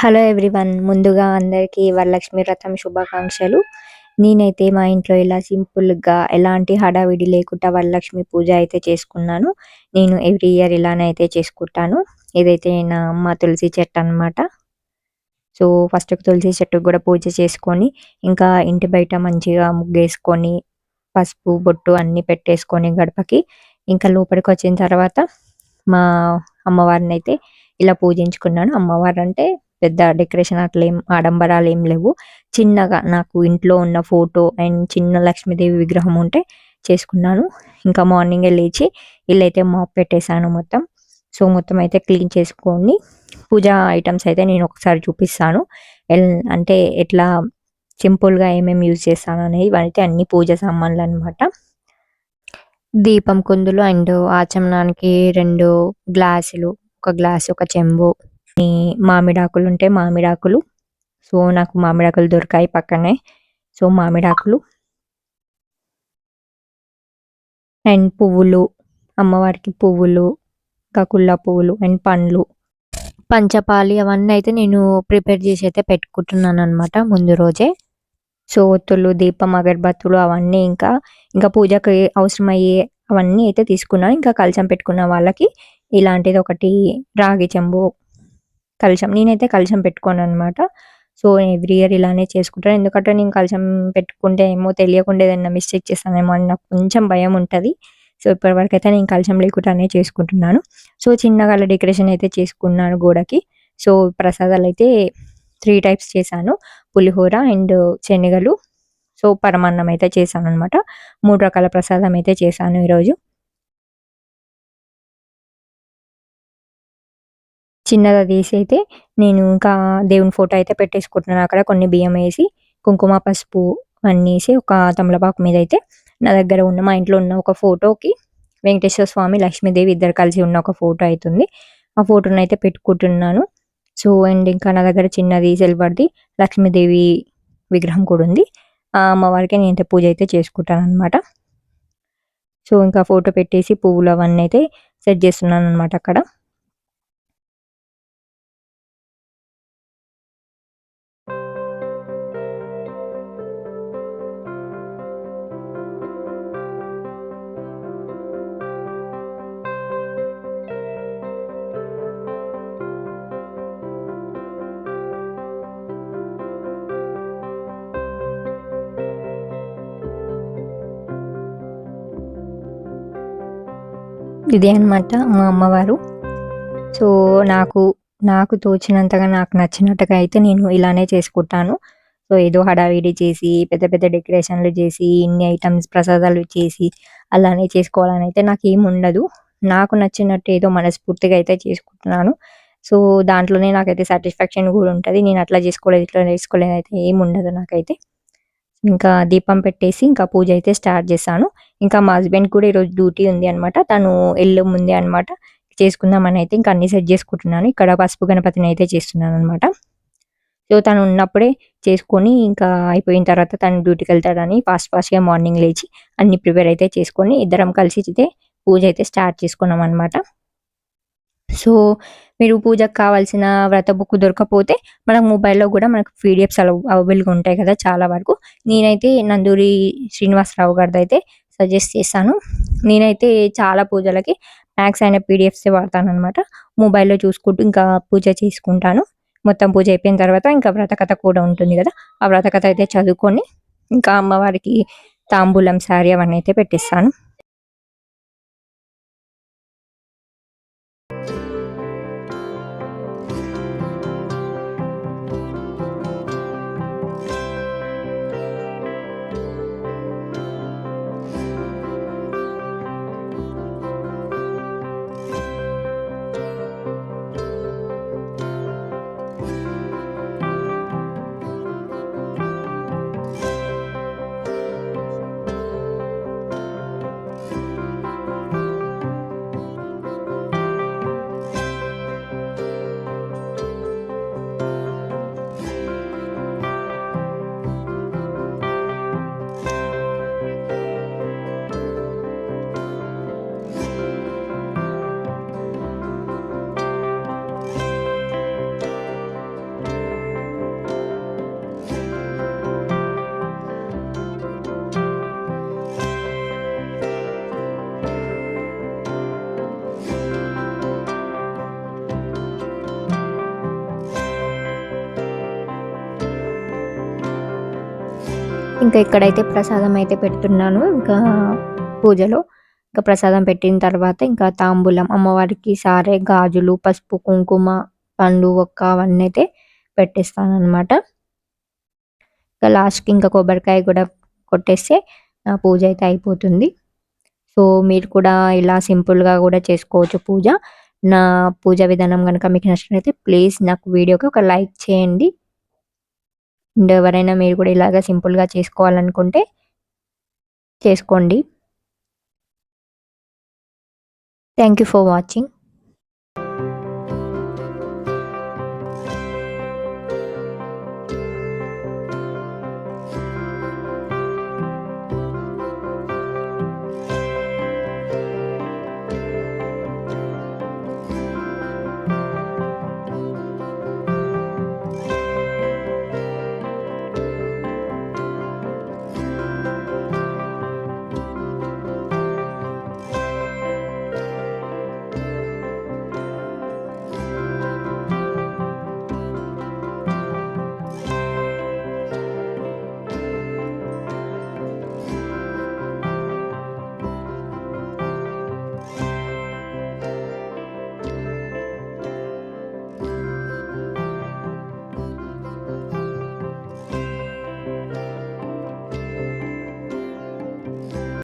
Hello everyone ముందుగా అందరికీ వరలక్ష్మి వ్రతం శుభాకాంక్షలు. నేనైతే మా ఇంట్లో ఇలా సింపుల్గా ఎలాంటి హడావిడి లేకుండా వరలక్ష్మి పూజ అయితే చేసుకున్నాను. నేను ఎవ్రీ ఇయర్ ఇలానే అయితే చేసుకుంటాను. ఇదైతే నా అమ్మ తులసి చెట్టు అనమాట సో ఫస్ట్ తులసి చెట్టుకు కూడా పూజ చేసుకొని ఇంకా ఇంటి బయట మంచిగా ముగ్గేసుకొని పసుపు బొట్టు అన్నీ పెట్టేసుకొని గడపకి ఇంకా లోపలికి వచ్చిన తర్వాత మా అమ్మవారిని అయితే ఇలా పూజించుకున్నాను. అమ్మవారు అంటే పెద్ద డెకరేషన్ అట్లా ఏం ఆడంబరాలు ఏం లేవు. చిన్నగా నాకు ఇంట్లో ఉన్న ఫోటో అండ్ చిన్న లక్ష్మీదేవి విగ్రహం ఉంటే చేసుకున్నాను. ఇంకా మార్నింగే లేచి ఇల్లు అయితే మాప్ పెట్టేశాను మొత్తం. సో మొత్తం అయితే క్లీన్ చేసుకొని పూజా ఐటమ్స్ అయితే నేను ఒకసారి చూపిస్తాను. అంటే ఎట్లా సింపుల్గా ఏమేమి యూజ్ చేస్తాను అనేది ఇవైతే అన్ని పూజ సామాన్లు అనమాట దీపం కుందులు అండ్ ఆచమనానికి రెండు గ్లాసులు ఒక గ్లాస్ ఒక చెంబు మామిడాకులు ఉంటే మామిడాకులు. సో నాకు మామిడాకులు దొరికాయి పక్కనే. సో మామిడాకులు. అండ్ పువ్వులు. అమ్మవారికి పువ్వులు కకుళ్ళ పువ్వులు అండ్ పండ్లు. పంచపాలి అవన్నీ అయితే నేను ప్రిపేర్ చేసి అయితే పెట్టుకుంటున్నాను అనమాట ముందు రోజే. సో ఒత్తులు దీపం అగరబత్తులు అవన్నీ ఇంకా ఇంకా పూజకి అవసరమయ్యే అవన్నీ అయితే తీసుకున్నాను ఇంకా కలశం పెట్టుకున్న వాళ్ళకి ఇలాంటిది ఒకటి రాగి చెంబు కలశం నేనైతే కలశం పెట్టుకోను అనమాట సో ఎవ్రీ ఇయర్ ఇలానే చేసుకుంటాను. ఎందుకంటే నేను కలశం పెట్టుకుంటే ఏమో తెలియకుండా ఏదైనా మిస్టేక్ చేస్తానేమో అని నాకు కొంచెం భయం ఉంటుంది. సో ఇప్పటివరకు అయితే నేను కలశం లేకుండానే చేసుకుంటున్నాను. సో చిన్నగా డెకరేషన్ అయితే చేసుకున్నాను గోడకి. సో ప్రసాదాలు అయితే త్రీ టైప్స్ చేశాను. పులిహోర అండ్ శనగలు. సో పరమాన్నం అయితే చేశాను అనమాట మూడు రకాల ప్రసాదం అయితే చేశాను ఈరోజు. చిన్నగా తీసి అయితే నేను ఇంకా దేవుని ఫోటో అయితే పెట్టేసుకుంటున్నాను. అక్కడ కొన్ని బియ్యం వేసి కుంకుమ పసుపు అన్నీ వేసి ఒక తమలపాకు మీద అయితే నా దగ్గర ఉన్న మా ఇంట్లో ఉన్న ఒక ఫోటోకి వెంకటేశ్వర స్వామి లక్ష్మీదేవి ఇద్దరు కలిసి ఉన్న ఒక ఫోటో అవుతుంది ఆ ఫోటోని అయితే పెట్టుకుంటున్నాను. సో అండ్ ఇంకా నా దగ్గర చిన్నది సిల్వర్ది లక్ష్మీదేవి విగ్రహం కూడా ఉంది. ఆ అమ్మవారికి నేను పూజ అయితే చేసుకుంటాను అనమాట సో ఇంకా ఫోటో పెట్టేసి పువ్వులు అవన్నీ అయితే సెట్ చేస్తున్నాను అనమాట అక్కడ. ఇదే అనమాట మా అమ్మవారు. సో నాకు నాకు తోచినంతగా నాకు నచ్చినట్టుగా అయితే నేను ఇలానే చేసుకుంటాను. సో ఏదో హడావిడి చేసి పెద్ద పెద్ద డెకరేషన్లు చేసి ఇన్ని ఐటమ్స్ ప్రసాదాలు చేసి అలానే చేసుకోవాలని అయితే నాకు ఏమి ఉండదు. నాకు నచ్చినట్టు ఏదో మనస్ఫూర్తిగా అయితే చేసుకుంటున్నాను. సో దాంట్లోనే నాకైతే సాటిస్ఫాక్షన్ కూడా ఉంటుంది. నేను అట్లా చేసుకోలేదు ఇట్లా చేసుకోలేదు అయితే ఏమి ఉండదు నాకైతే. ఇంకా దీపం పెట్టేసి ఇంకా పూజ అయితే స్టార్ట్ చేశాను. ఇంకా మా హస్బెండ్ కూడా ఈరోజు డ్యూటీ ఉంది అనమాట తను ఎల్లు ముందే అనమాట చేసుకుందామని అయితే ఇంకా అన్ని సెట్ చేసుకుంటున్నాను. ఇక్కడ పసుపు గణపతిని అయితే చేస్తున్నాను అనమాట సో తను ఉన్నప్పుడే చేసుకొని ఇంకా అయిపోయిన తర్వాత తను డ్యూటీకి వెళ్తాడని ఫాస్ట్ ఫాస్ట్గా మార్నింగ్ లేచి అన్ని ప్రిపేర్ అయితే చేసుకొని ఇద్దరం కలిసి అయితే పూజ అయితే స్టార్ట్ చేసుకున్నాం అనమాట సో మీరు పూజకు కావాల్సిన వ్రత బుక్ దొరకపోతే మనకు మొబైల్లో కూడా మనకు పీడిఎఫ్స్ అవైలబుల్గా ఉంటాయి కదా చాలా వరకు. నేనైతే నందూరి శ్రీనివాసరావు గారిది అయితే సజెస్ట్ చేస్తాను. నేనైతే చాలా పూజలకి మ్యాక్స్ అయిన పీడిఎఫ్సే వాడతాను అనమాట మొబైల్లో చూసుకుంటూ ఇంకా పూజ చేసుకుంటాను. మొత్తం పూజ అయిపోయిన తర్వాత ఇంకా వ్రతకథ కూడా ఉంటుంది కదా ఆ వ్రతకథ అయితే చదువుకొని ఇంకా అమ్మవారికి తాంబూలం శారీ అవన్నీ అయితే పెట్టిస్తాను. ఇంకా ఇక్కడైతే ప్రసాదం అయితే పెడుతున్నాను ఇంకా పూజలో. ఇంకా ప్రసాదం పెట్టిన తర్వాత ఇంకా తాంబూలం అమ్మవారికి సారే గాజులు పసుపు కుంకుమ పండు ఒక్క అవన్నీ అయితే పెట్టేస్తాను అనమాట ఇంకా లాస్ట్కి ఇంకా కొబ్బరికాయ కూడా కొట్టేస్తే నా పూజ అయితే అయిపోతుంది. సో మీరు కూడా ఇలా సింపుల్గా కూడా చేసుకోవచ్చు పూజ. నా పూజ విధానం కనుక మీకు నచ్చినట్లయితే ప్లీజ్ నాకు వీడియోకి ఒక లైక్ చేయండి. అండ్ ఎవరైనా మీరు కూడా ఇలాగ సింపుల్గా చేసుకోవాలనుకుంటే చేసుకోండి. Thank you for watching